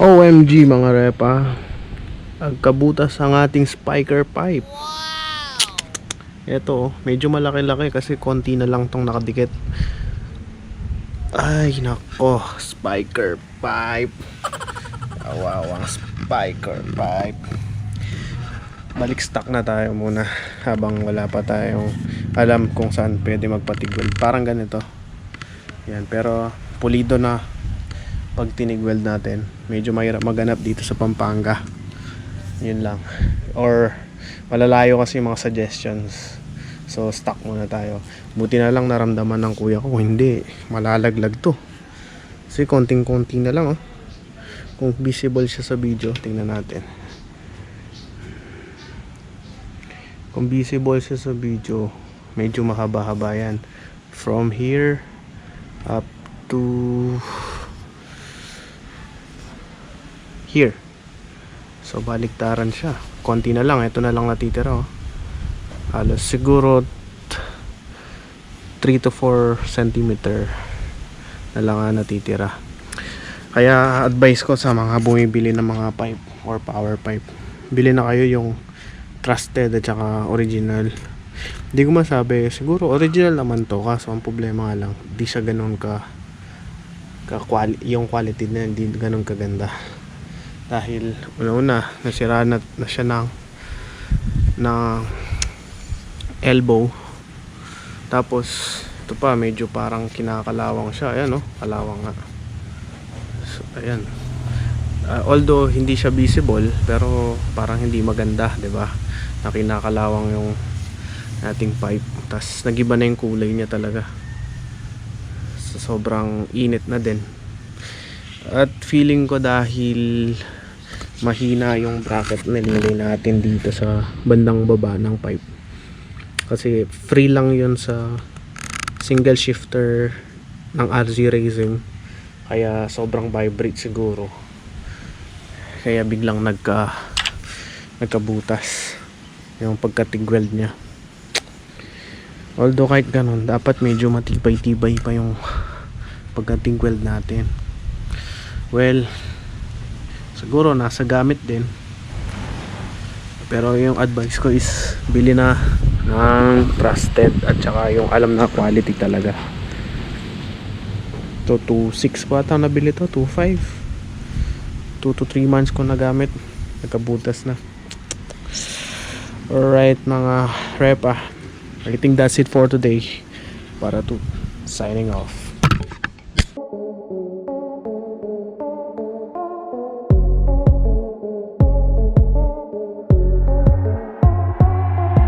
OMG mga repa. Agkabutas ang ating spiker pipe. Ito, oh, medyo malaki-laki kasi konti na lang tong nakadikit. Ay, nako, spiker pipe. Awawang spiker pipe. Balik stock na tayo muna habang wala pa tayong alam kung saan pwede magpatigweld. Parang ganito. Yan, pero pulido na pag tinigweld natin. Medyo mahirap maganap dito sa Pampanga. Yun lang. Or malalayo kasi yung mga suggestions. So stuck muna tayo. Buti na lang naramdaman ng kuya ko. Hindi, malalaglag to. Kasi konting-konti na lang oh. Kung visible siya sa video, tingnan natin. Kung visible siya sa video, medyo mahaba-haba yan. From here up to here. So baliktaran siya. Konti na lang, ito na lang natitira oh. Halos siguro 3 to 4 cm na lang ang natitira. Kaya advice ko sa mga bumibili ng mga pipe or power pipe. Bili na kayo yung trusted at saka original. Hindi ko masabi, siguro original naman to kaso ang problema nga lang, di siya ganun ka ka quali, yung quality na hindi ganun kaganda. Dahil una-una nasira na, na siya ng ng elbow. Tapos ito pa medyo parang kinakalawang siya. Ayan oh, kalawang nga. So, ayan. Ah, although hindi siya visible pero parang hindi maganda, 'di ba? Na kinakalawang yung ating pipe. Tapos nagiba na yung kulay niya talaga. So, sobrang init na din. At feeling ko dahil mahina yung bracket na natin dito sa bandang baba ng pipe. Kasi free lang yun sa single shifter ng RZ Racing. Kaya sobrang vibrate siguro. Kaya biglang nagka nagkabutas yung pagka-tig-weld niya. Although kahit ganun, dapat medyo matibay-tibay pa yung pagka-tig-weld natin. Well, siguro nasa gamit din. Pero yung advice ko is bili na ng trusted at saka yung alam na quality talaga. To 2.6 ko ata nabili to, 2.5. 2 to 3 months ko nagamit. Nagkabutas na. Alright mga repa. I think that's it for today. Para to signing off.